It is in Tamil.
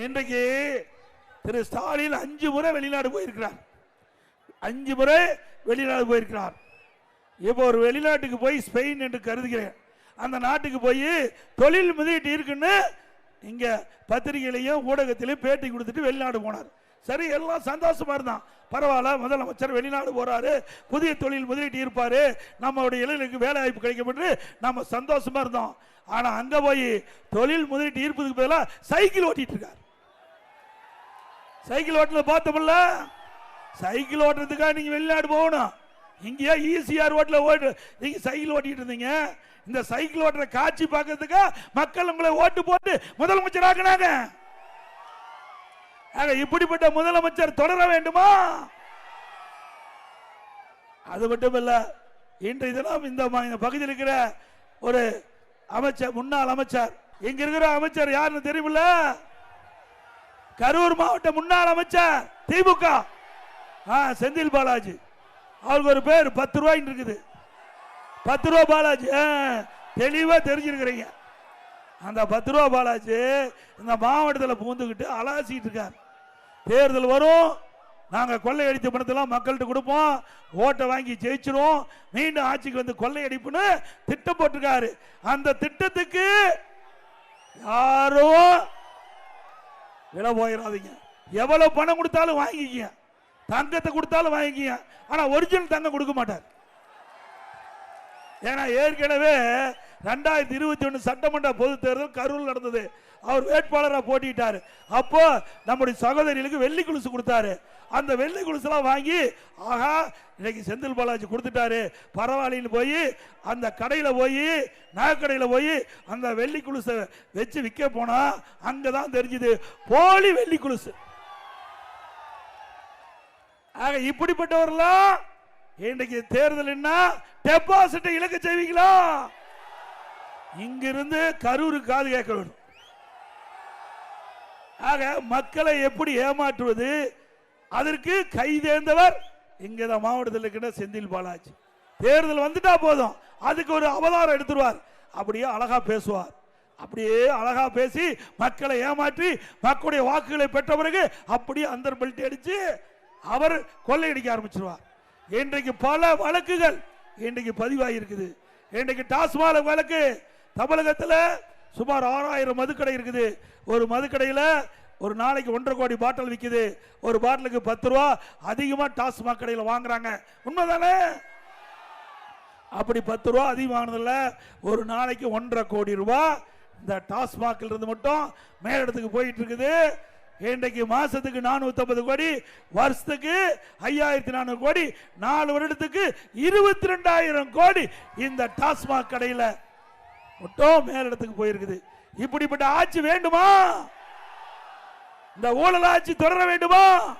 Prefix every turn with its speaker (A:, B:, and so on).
A: இன்றைக்கு திரு ஸ்டாலின் அஞ்சு முறை வெளிநாடு போயிருக்கிறார். அஞ்சு முறை வெளிநாடு போயிருக்கிறார். இப்போ ஒரு வெளிநாட்டுக்கு போய் ஸ்பெயின் என்று கருதுகிறேன். அந்த நாட்டுக்கு போய் தொழில் முதலீட்டு இருக்குன்னு இங்கே பத்திரிகையிலையும் ஊடகத்திலையும் பேட்டி கொடுத்துட்டு வெளிநாடு போனார். சரி எல்லாம் சந்தோஷமா இருந்தான். பரவாயில்ல முதலமைச்சர் வெளிநாடு போறாரு புதிய தொழில் முதலீட்டு இருப்பாரு நம்மளுடைய இளைஞருக்கு வேலை வாய்ப்பு கிடைக்கும் என்று நம்ம சந்தோஷமா இருந்தோம். ஆனா அங்க போய் தொழில் முதலீட்டு ஈர்ப்பதுக்கு பதிலாக சைக்கிள் ஓட்டிட்டு இருக்கார். சைக்கிள் ஓட்டுறது பார்த்தோம்ல சைக்கிள் ஓட்டுறதுக்காக நீங்க வெளிநாடு போகணும். இங்கேயா ஈஸியார் ஓட்டில் ஓட்டு நீங்க சைக்கிள் ஓட்டிட்டு இருந்தீங்க. இந்த சைக்கிள் ஓட்டுற காட்சி பார்க்கறதுக்கா மக்கள் உங்களை ஓட்டு போட்டு முதலமைச்சர் ஆக்குனாங்க. இப்படிப்பட்ட முதலமைச்சர் தொடர வேண்டுமா? அது மட்டும் இல்ல இன்றைய தினம் இந்த இந்த பகுதியில் இருக்கிற ஒரு அமைச்சர் முன்னாள் அமைச்சர். இங்க இருக்கிற அமைச்சர் யாருன்னு தெரியுமில்ல? கரூர் மாவட்ட முன்னாள் அமைச்சர் திமுக. ஆ, செந்தில் பாலாஜி. அவருக்கு ஒரு பேர் பத்து ரூபாய் இருக்குது. பத்து ரூபா பாலாஜி ஆ, தெளிவா தெரிஞ்சிருக்கிறீங்க. அந்த பத்து ரூபா பாலாஜி இந்த மாவட்டத்தில் புகுந்துக்கிட்டு அலாசிட்டு இருக்காரு. தேர்தல் வரும். நாங்க கொள்ளையடித்த பணத்தெல்லாம் மக்கள்கிட்ட கொடுப்போம். ஓட்டை வாங்கி ஜெயிச்சிருவோம். மீண்டும் ஆட்சிக்கு வந்து கொள்ளையடிப்புன்னு திட்டம் போட்டிருக்காரு. அந்த திட்டத்துக்கு யாரும் விலை போயிடாதீங்க எவ்வளவு பணம் கொடுத்தாலும் வாங்கிக்கிங்க. தங்கத்தை கொடுத்தாலும் வாங்கிக்கிங்க. ஆனா ஒரிஜினல் தங்கம் கொடுக்க மாட்டார். ஏன்னா ஏற்கனவே ரெண்டாயிரத்தி இருபத்தி ஒன்று சட்டமன்ற பொது தேர்தல் கரூர் நடந்தது. அவர் வேட்பாளராக போட்டிட்டாரு அப்போ நம்முடைய சகோதரிகளுக்கு வெள்ளி குலுசு கொடுத்தாரு. அந்த வெள்ளி கொலுசுலாம் வாங்கி ஆகா இன்னைக்கு செந்தில் பாலாஜி கொடுத்துட்டாரு. பரவாயில்லன்னு போய் அந்த கடையில் போய் நகைக்கடையில் போய் அந்த வெள்ளி குலுசை வச்சு விற்க போனால் அங்கே தான் தெரிஞ்சுது போலி வெள்ளி குலுசு. ஆக இப்படிப்பட்டவர்களாம் இன்றைக்கு என்ன? டெபாசிட்டை இழக்க செய்வீங்களா? இங்கிருந்து கரூருக்கு காது கேட்க வேண்டும் ஆக மக்களை எப்படி ஏமாற்றுவது? அதற்கு கைதேர்ந்தவர் இங்கே தான் மாவட்டத்தில் இருக்கிற செந்தில் பாலாஜி. தேர்தல் வந்துட்டா போதும். அதுக்கு ஒரு அவதாரம் எடுத்துருவார். அப்படியே அழகா பேசுவார். அப்படியே அழகா பேசி மக்களை ஏமாற்றி மக்களுடைய வாக்குகளை பெற்ற பிறகு அப்படியே அந்த பெல்ட் அடிச்சு அவர் கொள்ளையடிக்க ஆரம்பிச்சிருவார். இன்றைக்கு பல வழக்குகள் இன்றைக்கு பதிவாகியிருக்குது. இன்றைக்கு டாஸ்மாக வழக்கு தமிழகத்தில் சுமார் ஆறாயிரம் மதுக்கடை இருக்குது. ஒரு மதுக்கடையில் ஒரு நாளைக்கு ஒன்றரை கோடி பாட்டில் விற்குது ஒரு பாட்டிலுக்கு பத்து ரூபா அதிகமாக டாஸ்மாக் கடையில் வாங்குறாங்க. உண்மைதானே? அப்படி பத்து ரூபா அதிகமானதில்ல ஒரு நாளைக்கு ஒன்றரை கோடி ரூபா இந்த டாஸ்மாக்ல இருந்து மட்டும் மேலிடத்துக்கு போயிட்டு இருக்குது. இன்றைக்கு மாசத்துக்கு நானூத்தி கோடி வருஷத்துக்கு ஐயாயிரத்தி நானூறு கோடி நாலு வருடத்துக்கு இருபத்தி ரெண்டாயிரம் கோடி இந்த டாஸ்மாக் கடையில் மட்டும் மேலிடத்துக்கு போயிருக்குது. இப்படிப்பட்ட ஆட்சி வேண்டுமா? இந்த ஊழல் ஆட்சி தொடர வேண்டுமா?